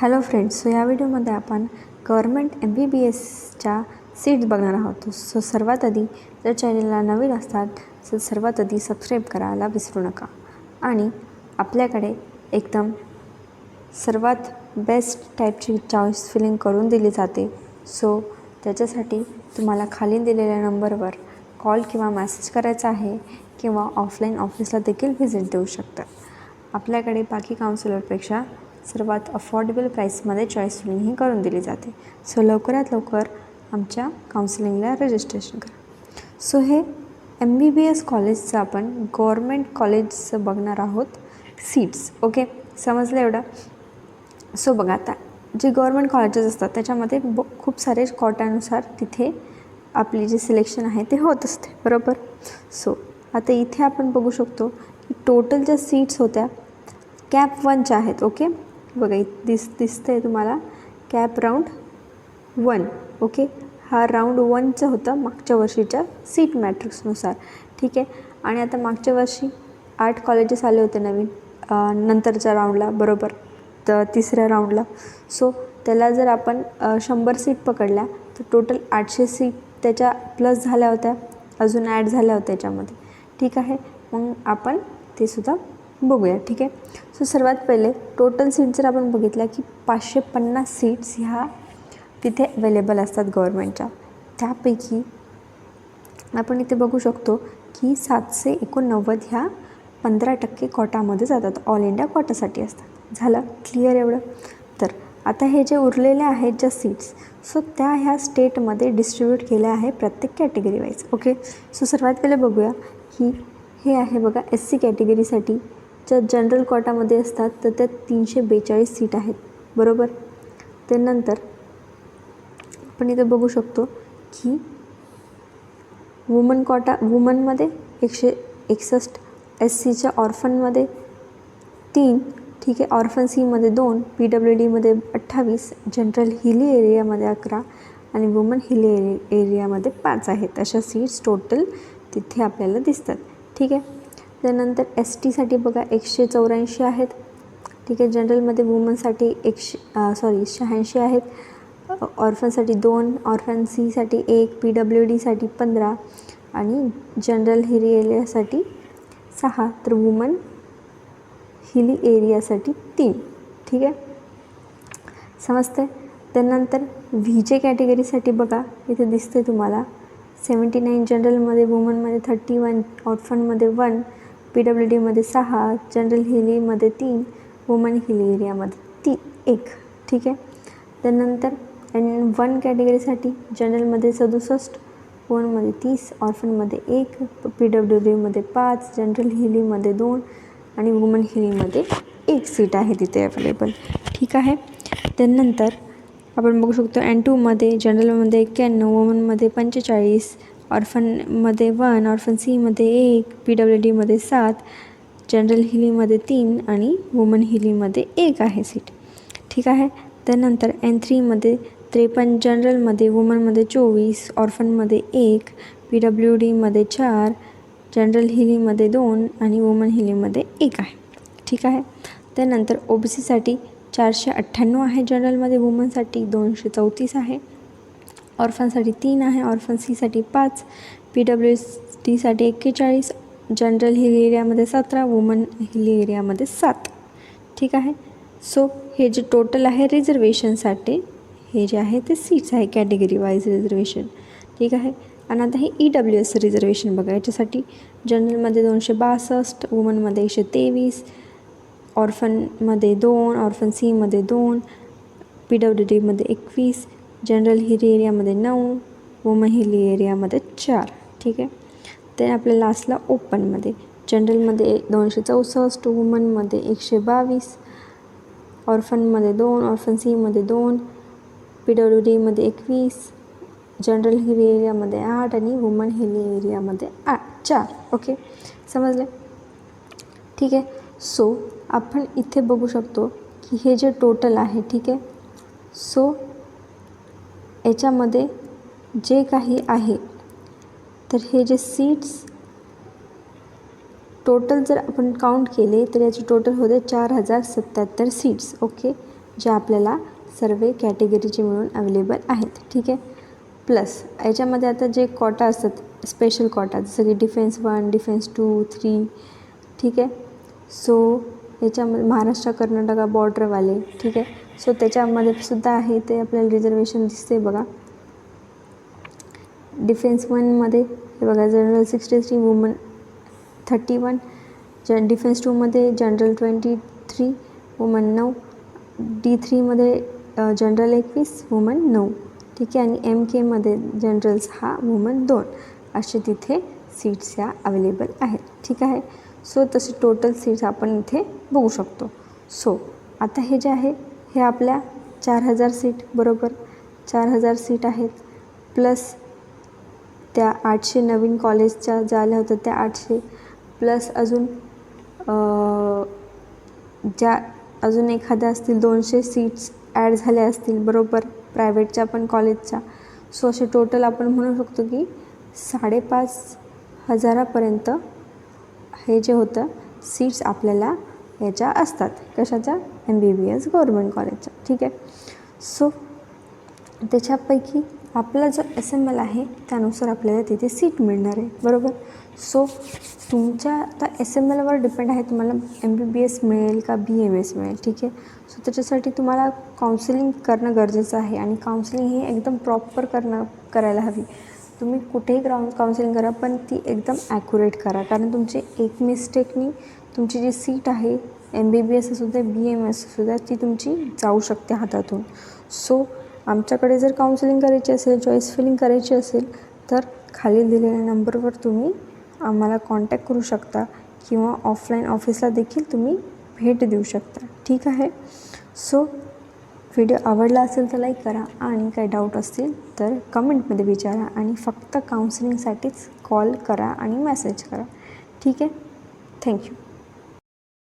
Hello friends so या व्हिडिओमध्ये आपण गव्हर्मेंट एम बी बी एसच्या सीट्स बघणार आहोत. सो सर्वात आधी जर चॅनलला नवीन असतात तर सर्वात आधी सबस्क्राईब करायला विसरू नका. आणि आपल्याकडे एकदम सर्वात बेस्ट टाईपची चॉईस फिलिंग करून दिली जाते. सो त्याच्यासाठी तुम्हाला खाली दिलेल्या नंबरवर कॉल किंवा मेसेज करायचा आहे किंवा ऑफलाईन ऑफिसला देखील व्हिजिट देऊ शकतात आपल्याकडे बाकी काउन्सिलरपेक्षा सर्वात अफोर्डेबल प्राईसमध्ये चॉईस फिलिंग ही करून दिली जाते. सो लवकरात लवकर आमच्या काउन्सिलिंगला रजिस्ट्रेशन करा. सो हे एम बी बी एस कॉलेजचं आपण गव्हर्मेंट कॉलेजचं बघणार आहोत सीट्स ओके समजलं एवढं? सो बघा आता जे गव्हर्मेंट कॉलेजेस असतात त्याच्यामध्ये ब खूप सारे कॉटानुसार तिथे आपली जे सिलेक्शन आहे ते होत असते बरोबर? सो आता इथे आपण बघू शकतो की टोटल ज्या सीट्स होत्या कॅप वनच्या आहेत ओके बघा दिस दिसतं आहे तुम्हाला. कॅप राऊंड वन ओके हा राऊंड वनचं होतं मागच्या वर्षीच्या सीट मॅट्रिक्सनुसार ठीक? आहे आणि आता मागच्या वर्षी आठ कॉलेजेस आले होते नवीन नंतरच्या राऊंडला बरोबर? तर तिसऱ्या राऊंडला सो त्याला जर आपण शंभर सीट पकडल्या तर टोटल आठशे सीट त्याच्या प्लस झाल्या होत्या. अजून ॲड झाल्या होत्या त्याच्यामध्ये ठीक आहे मग आपण ते सुद्धा बघूया ठीक आहे? सो सर्वात पहिले टोटल सीट जर आपण बघितल्या की पाचशे पन्नास सीट्स ह्या तिथे अवेलेबल असतात गव्हर्मेंटच्या त्यापैकी आपण इथे बघू शकतो की सातशे एकोणनव्वद ह्या पंधरा टक्के कोटामध्ये जातात. ऑल इंडिया कोटासाठी असतात. झालं? क्लिअर एवढं? तर आता हे जे उरलेले आहेत ज्या सीट्स सो त्या ह्या स्टेटमध्ये डिस्ट्रीब्यूट केल्या आहे प्रत्येक कॅटेगरी वाईज ओके सो सर्वात पहिले बघूया की हे आहे बघा एस सी कॅटेगरीसाठी ज्या जनरल कोटामध्ये असतात तर त्या तीनशे बेचाळीस सीट आहेत. बरोबर? त्यानंतर आपण इथे बघू शकतो की वुमन कोटा वुमनमध्ये एकशे एकसष्ट एस सीच्या ऑर्फनमध्ये तीन ठीक आहे ऑर्फन सीमध्ये दोन पी डब्ल्यू डीमध्ये अठ्ठावीस जनरल हिली एरियामध्ये अकरा आणि वुमन हिली एरि एरियामध्ये पाच आहेत. अशा सीट्स टोटल तिथे आपल्याला दिसतात. ठीक आहे? त्यानंतर एस टीसाठी बघा एकशे चौऱ्याऐंशी आहेत. ठीक आहे जनरलमध्ये वुमनसाठी एकशे सॉरी शहाऐंशी आहेत. ऑर्फनसाठी दोन ऑर्फन सीसाठी एक पी डब्ल्यू डीसाठी पंधरा आणि जनरल हिली एरियासाठी सहा तर वुमन हिली एरियासाठी तीन. ठीक आहे? समजते त्यानंतर व्ही जे कॅटेगरीसाठी बघा इथे दिसते तुम्हाला. सेवन्टी नाईन जनरलमध्ये वुमनमध्ये थर्टी वन ऑर्फनमध्ये वन पी डब्ल्यू डीमध्ये सहा जनरल हिलीमध्ये तीन वुमन हिली एरियामध्ये ती एक. ठीक आहे? त्यानंतर एन वन कॅटेगरीसाठी जनरलमध्ये सदुसष्ट वनमध्ये तीस ऑर्फनमध्ये एक पी डब्ल्यू डीमध्ये पाच जनरल हिलीमध्ये दोन आणि वुमन हिलीमध्ये एक सीट आहे तिथे अवेलेबल ठीक आहे? त्यानंतर आपण बघू शकतो एन टूमध्ये जनरलमध्ये एक्क्याण्णव वुमनमध्ये पंचेचाळीस ऑर्फनमध्ये वन ऑर्फन सीमध्ये एक पी डब्ल्यू डीमध्ये सात जनरल हिलीमध्ये तीन आणि वुमन हिलीमध्ये एक आहे सीट. ठीक आहे? त्यानंतर एन थ्रीमध्ये त्रेपन्न जनरलमध्ये वुमनमध्ये चोवीस ऑर्फनमध्ये एक पी डब्ल्यू डीमध्ये चार जनरल हिलीमध्ये दोन आणि वुमन हिलीमध्ये एक आहे. ठीक आहे? त्यानंतर ओ बी सीसाठी चारशे अठ्ठ्याण्णव आहे जनरलमध्ये वुमनसाठी दोनशे चौतीस आहे. ऑर्फनसाठी तीन आहे ऑर्फन सीसाठी पाच पी डब्ल्यू डीसाठी एक्केचाळीस जनरल हिल एरियामध्ये सतरा वुमन हिल एरियामध्ये सात. ठीक आहे? सो हे जे टोटल आहे रिझर्वेशनसाठी हे जे आहे ते सीट्स आहे कॅटेगरी वाईज रिझर्वेशन ठीक आहे? आणि आता हे ई डब्ल्यू एस रिझर्वेशन बघा याच्यासाठी जनरलमध्ये दोनशे बासष्ट वुमनमध्ये एकशे तेवीस ऑर्फनमध्ये दोन ऑर्फन सीमध्ये दोन पी डब्ल्यू डीमध्ये एकवीस जनरल हिरी एरियामध्ये नऊ वुमन हिली एरियामध्ये चार. ठीक आहे? ते आपल्या लास्टला ओपनमध्ये जनरलमध्ये दोनशे चौसष्ट वुमनमध्ये एकशे बावीस ऑर्फनमध्ये दोन ऑर्फन सीमध्ये दोन पी डब्ल्यू डीमध्ये एकवीस जनरल हिली एरियामध्ये आठ आणि वुमन हिली एरियामध्ये आठ चार. ओके समजले? ठीक आहे? सो आपण इथे बघू शकतो की हे जे टोटल आहे ठीक आहे? सो याच्यामध्ये जे काही आहे तर हे जे सीट्स टोटल जर आपण काउंट केले तर याचे टोटल होते चार हजार सत्याहत्तर सीट्स ओके जे आपल्याला सर्व कॅटेगरीचे मिळून अवेलेबल आहेत ठीक आहे? प्लस याच्यामध्ये आता जे कॉटा असतात स्पेशल कॉटा जसं की defence one defence two three ठीक आहे? सो याच्यामध्ये महाराष्ट्र कर्नाटका बॉर्डरवाले ठीक आहे? सो त्याच्यामध्ये सुद्धा आहे ते आपल्याला रिझर्वेशन दिसते बघा. डिफेन्स वनमध्ये हे बघा general sixty three woman thirty one जन डिफेन्स टूमध्ये जनरल ट्वेंटी थ्री वुमन नऊ डी थ्रीमध्ये जनरल एकवीस वुमन नऊ ठीक आहे? आणि एम केमध्ये जनरल्स हा वुमन दोन. असे तिथे सीट्स या अवेलेबल आहेत ठीक आहे? सो तसे टोटल सीट्स आपण इथे बघू शकतो. सो आता हे जे आहे हे आपल्या चार हजार सीट बरोबर. चार हजार सीट आहेत. प्लस त्या आठशे नवीन कॉलेजच्या ज्या आल्या होत्या त्या आठशे. प्लस अजून ज्या अजून एखाद्या असतील दोनशे सीट्स ॲड झाल्या असतील बरोबर. प्रायव्हेटच्या पण कॉलेजच्या सो असे टोटल आपण म्हणू शकतो की साडेपाच हजारापर्यंत हे जे होतं सीट्स आपल्याला याच्या असतात. कशाच्या? M B B S government कॉलेजच्या ठीक आहे? सो त्याच्यापैकी आपला जो एस एम एल आहे त्यानुसार आपल्याला तिथे सीट मिळणार आहे. बरोबर? सो तुमच्या आता एस एम एलवर डिपेंड आहे तुम्हाला एम बी बी एस मिळेल का बी एम एस मिळेल? ठीक आहे? सो त्याच्यासाठी तुम्हाला काउन्सिलिंग करणं गरजेचं आहे. आणि काउन्सिलिंग ही एकदम प्रॉपर करणं करायला हवी. तुम्ही कुठेही ग्राउंड काउन्सिलिंग करा पण ती एकदम ॲक्युरेट करा. कारण तुमची एक मिस्टेकनी तुमची जी सीट आहे एम बी बी एस असू द्या बी एम एस असू द्या ती तुमची जाऊ शकते हातातून. सो आमच्याकडे जर काउन्सिलिंग करायची असेल चॉईस फिलिंग करायची असेल तर खाली दिलेल्या नंबरवर तुम्ही आम्हाला कॉन्टॅक्ट करू शकता किंवा ऑफलाईन ऑफिसला देखील तुम्ही भेट देऊ शकता. ठीक आहे? सो व्हिडिओ आवडला असेल तर लाईक करा आणि काही डाऊट असतील तर कमेंटमध्ये विचारा आणि फक्त काउन्सिलिंगसाठीच कॉल करा आणि मेसेज करा. ठीक आहे? थँक्यू